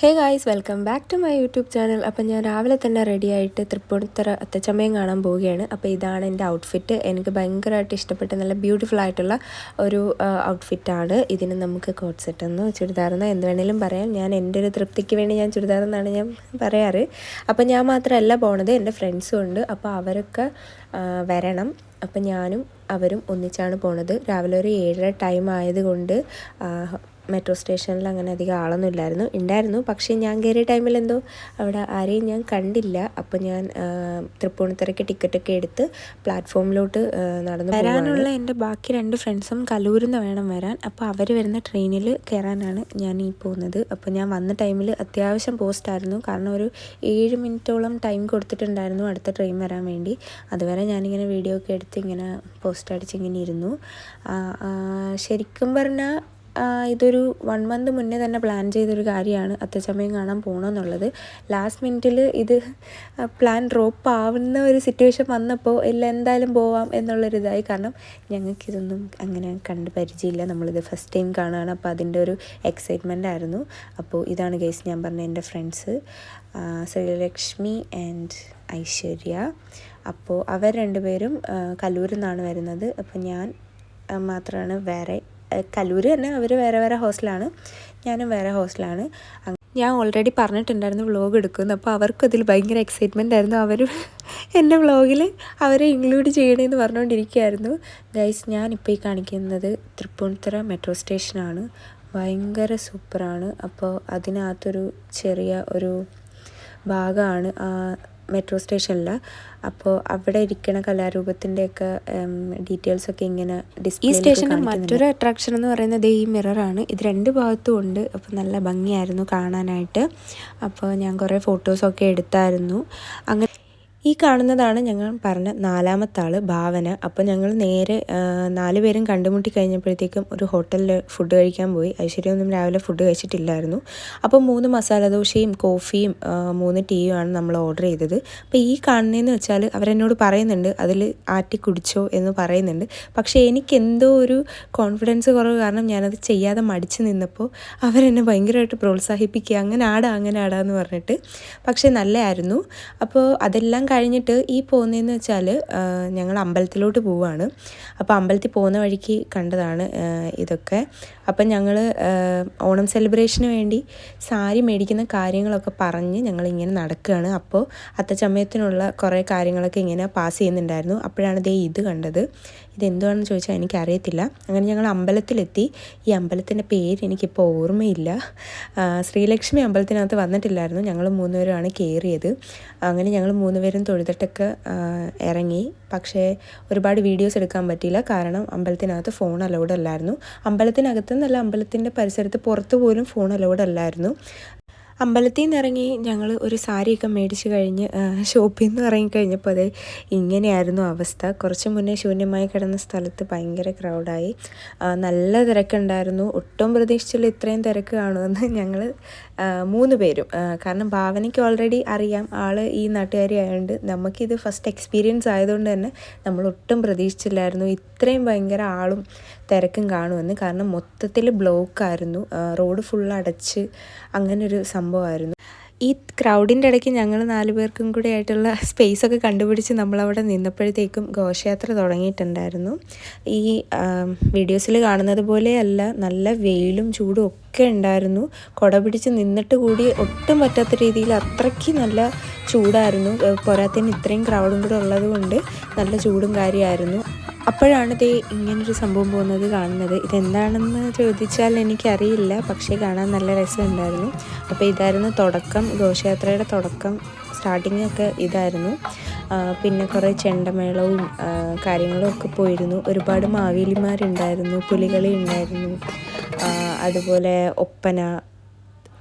Hey guys welcome back to my YouTube channel. അപ്പം ഞാൻ രാവിലെ തന്നെ റെഡിയായിട്ട് തൃപ്പൂണിത്തറ അത്തച്ചമയം കാണാൻ പോവുകയാണ്. അപ്പോൾ ഇതാണ് എന്റെ ഔട്ട്ഫിറ്റ് എനിക്ക് ഭയങ്കരമായിട്ട് ഇഷ്ടപ്പെട്ട നല്ല ബ്യൂട്ടിഫുൾ ആയിട്ടുള്ള ഒരു ഔട്ട്ഫിറ്റാണ് ഇതിന് നമുക്ക് കോട്ട് സെറ്റ് എന്നോ ചുരിദാറെന്നോ എന്ത് വേണേലും പറയാം. ഞാൻ എന്റെ ഒരു തൃപ്തിക്ക് വേണ്ടി ഞാൻ ചുരിദാറെന്നാണ് ഞാൻ പറയാറ്. അപ്പോൾ ഞാൻ മാത്രമല്ല പോണത് എന്റെ ഫ്രണ്ട്സും ഉണ്ട്. അപ്പോൾ അവരൊക്കെ വരണം. അപ്പം ഞാനും അവരും ഒന്നിച്ചാണ് പോണത്. രാവിലെ ഒരു ഏഴര ടൈം ആയതുകൊണ്ട് മെട്രോ സ്റ്റേഷനിൽ അങ്ങനെ അധികം ആളൊന്നും ഇല്ലായിരുന്നു. ഉണ്ടായിരുന്നു പക്ഷേ ഞാൻ കയറിയ ടൈമിൽ എന്തോ അവിടെ ആരെയും ഞാൻ കണ്ടില്ല. അപ്പോൾ ഞാൻ തൃപ്പൂണിത്തറയ്ക്ക് ടിക്കറ്റൊക്കെ എടുത്ത് പ്ലാറ്റ്ഫോമിലോട്ട് നടന്നു വരാനുള്ള എന്റെ ബാക്കി രണ്ട് ഫ്രണ്ട്സും കലൂരിൽ നിന്ന് വേണം വരാൻ. അപ്പോൾ അവർ വരുന്ന ട്രെയിനിൽ കയറാനാണ് ഞാൻ ഈ പോകുന്നത്. അപ്പോൾ ഞാൻ വന്ന ടൈമിൽ അത്യാവശ്യം പോസ്റ്റായിരുന്നു കാരണം ഒരു ഏഴ് മിനിറ്റോളം ടൈം കൊടുത്തിട്ടുണ്ടായിരുന്നു അടുത്ത ട്രെയിൻ വരാൻ വേണ്ടി. അതുവരെ ഞാനിങ്ങനെ വീഡിയോ ഒക്കെ എടുത്ത് ഇങ്ങനെ പോസ്റ്റ് അടിച്ച് ഇങ്ങനെ ഇരുന്നു. ശരിക്കും പറഞ്ഞാൽ ഇതൊരു വൺ മന്ത് മുന്നേ തന്നെ പ്ലാൻ ചെയ്തൊരു കാര്യമാണ് അത്തച്ചമ്മയും കാണാൻ പോകണമെന്നുള്ളത് ലാസ്റ്റ് മിനിറ്റിൽ ഇത് പ്ലാൻ ഡ്രോപ്പ് ആവുന്ന ഒരു സിറ്റുവേഷൻ വന്നപ്പോൾ ഇല്ല എന്തായാലും പോവാം എന്നുള്ളൊരിതായി കാരണം ഞങ്ങൾക്കിതൊന്നും അങ്ങനെ കണ്ട് പരിചയമില്ല. നമ്മളിത് ഫസ്റ്റ് ടൈം കാണുകയാണ് അപ്പോൾ അതിന്റെ ഒരു എക്സൈറ്റ്മെന്റ് ആയിരുന്നു. അപ്പോൾ ഇതാണ് കേസ് ഞാൻ പറഞ്ഞ എന്റെ ഫ്രണ്ട്സ് ശ്രീലക്ഷ്മി ആൻഡ് ഐശ്വര്യ. അപ്പോൾ അവർ രണ്ടുപേരും കലൂരിൽ നിന്നാണ് വരുന്നത്. അപ്പോൾ ഞാൻ മാത്രമാണ് വേറെ കല്ലൂർ തന്നെ അവർ വേറെ വേറെ ഹോസ്റ്റലാണ്. ഞാനും വേറെ ഹോസ്റ്റലാണ്. ഞാൻ ഓൾറെഡി പറഞ്ഞിട്ടുണ്ടായിരുന്നു വ്ളോഗ് എടുക്കുന്നു. അപ്പോൾ അവർക്ക് അതിൽ ഭയങ്കര എക്സൈറ്റ്മെന്റ് ആയിരുന്നു. അവർ എന്റെ വ്ളോഗിൽ അവരെ ഇൻക്ലൂഡ് ചെയ്യണമെന്ന് പറഞ്ഞുകൊണ്ടിരിക്കുകയായിരുന്നു ഗൈസ് ഇപ്പോൾ ഈ കാണിക്കുന്നത് തൃപ്പൂണിത്തുറ മെട്രോ സ്റ്റേഷനാണ് ഭയങ്കര സൂപ്പറാണ് അപ്പോൾ അതിനകത്തൊരു ചെറിയ ഒരു ഭാഗമാണ് ആ മെട്രോ സ്റ്റേഷനിൽ അപ്പോൾ അവിടെ ഇരിക്കണ കലാരൂപത്തിന്റെയൊക്കെ ഡീറ്റെയിൽസ് ഒക്കെ ഇങ്ങനെ ഡിസ്പ്ലേ ഈ സ്റ്റേഷന്റെ മറ്റൊരു അട്രാക്ഷൻ എന്ന് പറയുന്നത് ഈ മിററാണ് ഇത് രണ്ട് ഭാഗത്തും ഉണ്ട്. അപ്പോൾ നല്ല ഭംഗിയായിരുന്നു കാണാനായിട്ട്. അപ്പോൾ ഞാൻ കുറേ ഫോട്ടോസൊക്കെ എടുത്തായിരുന്നു. അങ്ങനെ ഈ കാണുന്നതാണ് ഞങ്ങൾ പറഞ്ഞ നാലാമത്തെ ആൾ ഭാവന. അപ്പോൾ ഞങ്ങൾ നേരെ നാല് പേരും കണ്ടുമുട്ടി കഴിഞ്ഞപ്പോഴത്തേക്കും ഒരു ഹോട്ടലിൽ ഫുഡ് കഴിക്കാൻ പോയി. ഐശ്വര്യൊന്നും രാവിലെ ഫുഡ് കഴിച്ചിട്ടില്ലായിരുന്നു. അപ്പോൾ മൂന്ന് മസാല ദോശയും കോഫിയും മൂന്ന് ടീയും ആണ് നമ്മൾ ഓർഡർ ചെയ്തത്. അപ്പോൾ ഈ കാണുന്നതെന്ന് വെച്ചാൽ അവരെന്നോട് പറയുന്നുണ്ട് അതിൽ ആറ്റി കുടിച്ചോ എന്ന് പറയുന്നുണ്ട്. പക്ഷേ എനിക്ക് എന്തോ ഒരു കോൺഫിഡൻസ് കുറവ് കാരണം ഞാനത് ചെയ്യാതെ മടിച്ച് നിന്നപ്പോൾ അവരെന്നെ ഭയങ്കരമായിട്ട് പ്രോത്സാഹിപ്പിക്കുക അങ്ങനെ ആടാ അങ്ങനെ ആടാന്ന് പറഞ്ഞിട്ട്. പക്ഷേ നല്ലതായിരുന്നു. അപ്പോൾ അതെല്ലാം കഴിഞ്ഞിട്ട് ഈ പോകുന്നതെന്ന് വെച്ചാൽ ഞങ്ങൾ അമ്പലത്തിലോട്ട് പോവുകയാണ്. അപ്പോൾ അമ്പലത്തിൽ പോകുന്ന വഴിക്ക് കണ്ടതാണ് ഇതൊക്കെ. അപ്പം ഞങ്ങൾ ഓണം സെലിബ്രേഷന് വേണ്ടി സാരി മേടിക്കുന്ന കാര്യങ്ങളൊക്കെ പറഞ്ഞ് ഞങ്ങളിങ്ങനെ നടക്കുകയാണ്. അപ്പോൾ അത്തച്ചമയത്തിനുള്ള കുറേ കാര്യങ്ങളൊക്കെ ഇങ്ങനെ പാസ് ചെയ്യുന്നുണ്ടായിരുന്നു. അപ്പോഴാണ് ദേ ഇത് കണ്ടത്. ഇതെന്തുവാണെന്ന് ചോദിച്ചാൽ എനിക്കറിയത്തില്ല. അങ്ങനെ ഞങ്ങൾ അമ്പലത്തിലെത്തി. ഈ അമ്പലത്തിന്റെ പേര് എനിക്കിപ്പോൾ ഓർമ്മയില്ല. ശ്രീലക്ഷ്മി അമ്പലത്തിനകത്ത് വന്നിട്ടില്ലായിരുന്നു. ഞങ്ങൾ മൂന്നുപേരുമാണ് കയറിയത്. അങ്ങനെ ഞങ്ങൾ മൂന്നുപേരും തൊഴുതിട്ടൊക്കെ ഇറങ്ങി. പക്ഷേ ഒരുപാട് വീഡിയോസ് എടുക്കാൻ പറ്റിയില്ല. കാരണം അമ്പലത്തിനകത്ത് ഫോൺ അലൗഡ് അല്ലായിരുന്നു അമ്പലത്തിനകത്ത് നല്ല അമ്പലത്തിന്റെ പരിസരത്ത് പുറത്ത് പോലും ഫോൺ അലൗഡ് അല്ലായിരുന്നു അമ്പലത്തിൽ നിന്ന് ഇറങ്ങി ഞങ്ങൾ ഒരു സാരിയൊക്കെ മേടിച്ച് കഴിഞ്ഞ് ഷോപ്പിൽ നിന്ന് ഇറങ്ങിക്കഴിഞ്ഞപ്പോൾ അത് ഇങ്ങനെയായിരുന്നു അവസ്ഥ. കുറച്ച് മുന്നേ ശൂന്യമായി കിടന്ന സ്ഥലത്ത് ഭയങ്കര ക്രൗഡായി നല്ല തിരക്കുണ്ടായിരുന്നു. ഒട്ടും പ്രതീക്ഷിച്ചില്ല ഇത്രയും തിരക്ക് കാണുമെന്ന് ഞങ്ങൾ മൂന്ന് പേരും. കാരണം ഭാവനയ്ക്ക് ഓൾറെഡി അറിയാം. ആൾ ഈ നാട്ടുകാരി ആയതുകൊണ്ട് നമുക്കിത് ഫസ്റ്റ് എക്സ്പീരിയൻസ് ആയതുകൊണ്ട് തന്നെ നമ്മൾ ഒട്ടും പ്രതീക്ഷിച്ചില്ലായിരുന്നു. ഇത്രയും ഭയങ്കര ആളും തിരക്കും കാണുമെന്ന്. കാരണം മൊത്തത്തിൽ ബ്ലോക്കായിരുന്നു റോഡ് ഫുൾ അടച്ച് അങ്ങനൊരു സംഭവമായിരുന്നു. ഈ ക്രൗഡിന്റെ ഇടയ്ക്ക് ഞങ്ങൾ നാല് പേർക്കും കൂടി ആയിട്ടുള്ള സ്പേസ് ഒക്കെ കണ്ടുപിടിച്ച് നമ്മളവിടെ നിന്നപ്പോഴത്തേക്കും ഘോഷയാത്ര തുടങ്ങിയിട്ടുണ്ടായിരുന്നു. ഈ വീഡിയോസിൽ കാണുന്നത് പോലെയല്ല നല്ല വെയിലും ചൂടും ഒക്കെ ഉണ്ടായിരുന്നു. കുട പിടിച്ച് നിന്നിട്ട് കൂടി ഒട്ടും പറ്റാത്ത രീതിയിൽ അത്രയ്ക്ക് നല്ല ചൂടായിരുന്നു. പോരാത്തതിന് ഇത്രയും ക്രൗഡും കൂടെ ഉള്ളത് കൊണ്ട് നല്ല ചൂടും കാര്യമായിരുന്നു. അപ്പോഴാണ് ദേ ഇങ്ങനൊരു സംഭവം പോകുന്നത് കാണുന്നത്. ഇതെന്താണെന്ന് ചോദിച്ചാൽ എനിക്കറിയില്ല. പക്ഷേ കാണാൻ നല്ല രസമുണ്ടായിരുന്നു. അപ്പോൾ ഇതായിരുന്നു തുടക്കം. ഘോഷയാത്രയുടെ തുടക്കം സ്റ്റാർട്ടിങ് ഒക്കെ ഇതായിരുന്നു പിന്നെ കുറേ ചെണ്ടമേളവും കാര്യങ്ങളും ഒക്കെ പോയിരുന്നു. ഒരുപാട് മാവേലിമാരുണ്ടായിരുന്നു പുലികളി ഉണ്ടായിരുന്നു. അതുപോലെ ഒപ്പന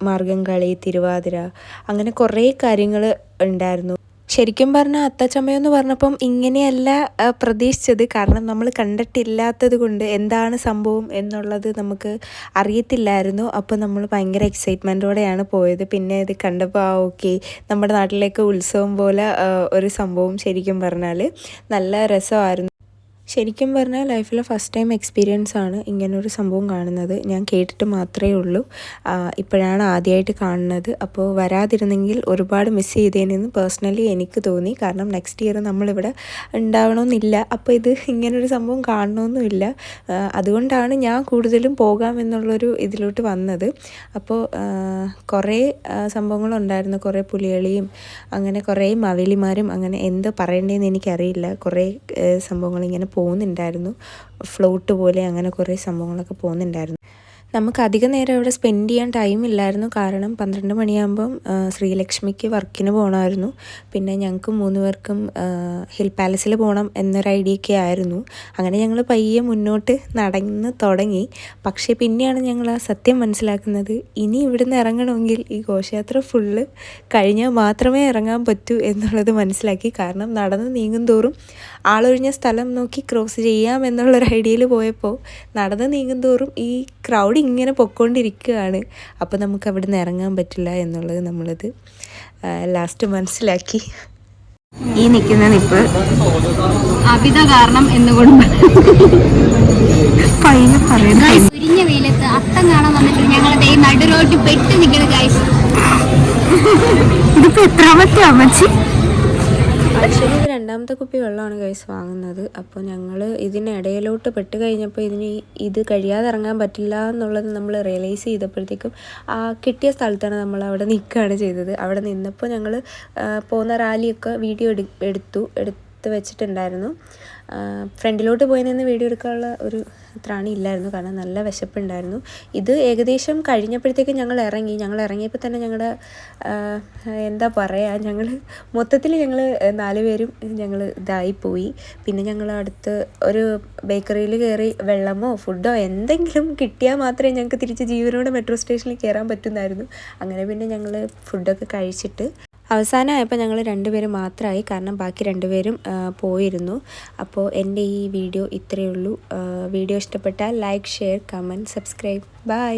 മാർഗംകളി തിരുവാതിര അങ്ങനെ കുറേ കാര്യങ്ങൾ ഉണ്ടായിരുന്നു. ശരിക്കും പറഞ്ഞാൽ അത്തച്ചമയം എന്ന് പറഞ്ഞപ്പം ഇങ്ങനെയല്ല പ്രതീക്ഷിച്ചത്. കാരണം നമ്മൾ കണ്ടിട്ടില്ലാത്തത് കൊണ്ട് എന്താണ് സംഭവം എന്നുള്ളത് നമുക്ക് അറിയത്തില്ലായിരുന്നു. അപ്പോൾ നമ്മൾ ഭയങ്കര എക്സൈറ്റ്മെന്റോടെയാണ് പോയത്. പിന്നെ ഇത് കണ്ടപ്പോൾ ആ ഓക്കെ നമ്മുടെ നാട്ടിലേക്ക് ഉത്സവം പോലെ ഒരു സംഭവം ശരിക്കും പറഞ്ഞാൽ നല്ല രസമായിരുന്നു. ശരിക്കും പറഞ്ഞാൽ ലൈഫിലെ ഫസ്റ്റ് ടൈം എക്സ്പീരിയൻസ് ആണ് ഇങ്ങനൊരു സംഭവം കാണുന്നത്. ഞാൻ കേട്ടിട്ട് മാത്രമേ ഉള്ളൂ. ഇപ്പോഴാണ് ആദ്യമായിട്ട് കാണുന്നത്. അപ്പോൾ വരാതിരുന്നെങ്കിൽ ഒരുപാട് മിസ് ചെയ്തേനെന്ന് പേഴ്സണലി എനിക്ക് തോന്നി. കാരണം നെക്സ്റ്റ് ഇയർ നമ്മളിവിടെ ഉണ്ടാവണമെന്നില്ല. അപ്പോൾ ഇത് ഇങ്ങനൊരു സംഭവം കാണണമെന്നുമില്ല. അതുകൊണ്ടാണ് ഞാൻ കൂടുതലും പോകാമെന്നുള്ളൊരു ഇതിലോട്ട് വന്നത്. അപ്പോൾ കുറേ സംഭവങ്ങളുണ്ടായിരുന്നു. കുറേ പുലികളിയും അങ്ങനെ കുറേ മവേലിമാരും അങ്ങനെ എന്ത് പറയേണ്ടതെന്ന് എനിക്കറിയില്ല. കുറേ സംഭവങ്ങൾ ഇങ്ങനെ പോകുന്നുണ്ടായിരുന്നു. ഫ്ലോട്ട് പോലെ അങ്ങനെ കുറേ സംഭവങ്ങളൊക്കെ പോകുന്നുണ്ടായിരുന്നു. നമുക്ക് അധിക നേരം അവിടെ സ്പെൻഡ് ചെയ്യാൻ ടൈം ഇല്ലായിരുന്നു. കാരണം പന്ത്രണ്ട് മണിയാകുമ്പം ശ്രീലക്ഷ്മിക്ക് വർക്കിന് പോകണമായിരുന്നു പിന്നെ ഞങ്ങൾക്ക് മൂന്ന് പേർക്കും ഹിൽ പാലസിൽ പോകണം എന്നൊരു ഐഡിയ ഒക്കെ ആയിരുന്നു. അങ്ങനെ ഞങ്ങൾ പയ്യെ മുന്നോട്ട് നടന്ന് തുടങ്ങി. പക്ഷേ പിന്നെയാണ് ഞങ്ങൾ ആ സത്യം മനസ്സിലാക്കുന്നത്. ഇനി ഇവിടുന്ന് ഇറങ്ങണമെങ്കിൽ ഈ ഘോഷയാത്ര ഫുള്ള് കഴിഞ്ഞാൽ മാത്രമേ ഇറങ്ങാൻ പറ്റൂ എന്നുള്ളത് മനസ്സിലാക്കി. കാരണം നടന്ന് നീങ്ങും തോറും ആളൊഴിഞ്ഞ സ്ഥലം നോക്കി ക്രോസ് ചെയ്യാം എന്നുള്ളൊരു ഐഡിയയിൽ പോയപ്പോൾ നടന്ന് നീങ്ങും തോറും ഈ ക്രൗഡ് ഇങ്ങനെ പൊക്കോണ്ടിരിക്കുകയാണ്. അപ്പോൾ നമുക്ക് അവിടെ നിന്ന് ഇറങ്ങാൻ പറ്റില്ല എന്നുള്ളത് നമ്മളത് ലാസ്റ്റ് മനസ്സിലാക്കി. ഈ നിൽക്കുന്ന നിപ്പ് അവിധ കാരണം എന്നുകൊണ്ട് ഉരിഞ്ഞ വെയിലത്ത് അത്തം കാണാൻ വന്നിട്ട് ഞങ്ങൾ നടുറോട്ട് പെട്ട് നിൽക്കണ ഗൈസ് ഇതിപ്പോൾ എത്രാമത്തെ അമ്മച്ചി? രണ്ടാമത്തെ കുപ്പി വെള്ളമാണ് ഗൈസ് വാങ്ങുന്നത്. അപ്പോൾ ഞങ്ങൾ ഇതിനിടയിലോട്ട് പെട്ട് കഴിഞ്ഞപ്പോൾ ഇതിന് ഇത് കഴിയാതെ ഇറങ്ങാൻ പറ്റില്ല എന്നുള്ളത് നമ്മൾ റിയലൈസ് ചെയ്തപ്പോഴത്തേക്കും ആ കിട്ടിയ സ്ഥലത്താണ് നമ്മൾ അവിടെ നിൽക്കുകയാണ് ചെയ്തത്. അവിടെ നിന്നപ്പോൾ ഞങ്ങൾ പോകുന്ന റാലിയൊക്കെ വീഡിയോ എടുത്തു. എടുത്തു എടുത്ത് വെച്ചിട്ടുണ്ടായിരുന്നു. ഫ്രണ്ടിലോട്ട് പോയി നിന്ന് വീഡിയോ എടുക്കാനുള്ള ഒരു ത്രാണി ഇല്ലായിരുന്നു. കാരണം നല്ല വിശപ്പുണ്ടായിരുന്നു. ഇത് ഏകദേശം കഴിഞ്ഞപ്പോഴത്തേക്കും ഞങ്ങൾ ഇറങ്ങി. ഞങ്ങൾ ഇറങ്ങിയപ്പോൾ തന്നെ ഞങ്ങളുടെ എന്താ പറയുക ഞങ്ങൾ മൊത്തത്തിൽ ഞങ്ങൾ നാല് പേരും ഞങ്ങൾ ഇതായി പോയി. പിന്നെ ഞങ്ങൾ അടുത്ത് ഒരു ബേക്കറിയിൽ കയറി വെള്ളമോ ഫുഡോ എന്തെങ്കിലും കിട്ടിയാൽ മാത്രമേ ഞങ്ങൾക്ക് തിരിച്ച് ജീവനോടെ മെട്രോ സ്റ്റേഷനിൽ കയറാൻ പറ്റുന്നായിരുന്നു. അങ്ങനെ പിന്നെ ഞങ്ങൾ ഫുഡൊക്കെ കഴിച്ചിട്ട് അവസാനമായപ്പോൾ ഞങ്ങൾ രണ്ടുപേരും മാത്രമായി. കാരണം ബാക്കി രണ്ടുപേരും പോയിരുന്നു. അപ്പോൾ എന്റെ ഈ വീഡിയോ ഇത്രയേ ഉള്ളൂ. വീഡിയോ ഇഷ്ടപ്പെട്ടാൽ like share comment subscribe. Bye.